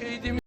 şehidimiz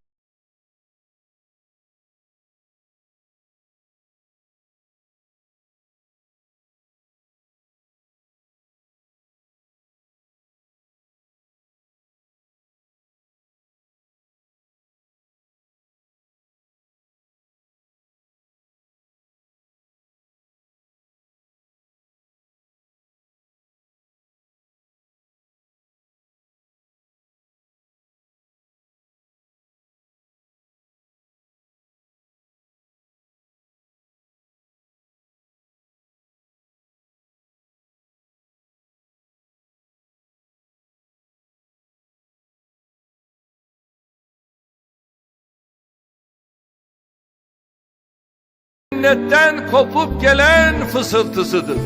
cennetten kopup gelen fısıltısıdır.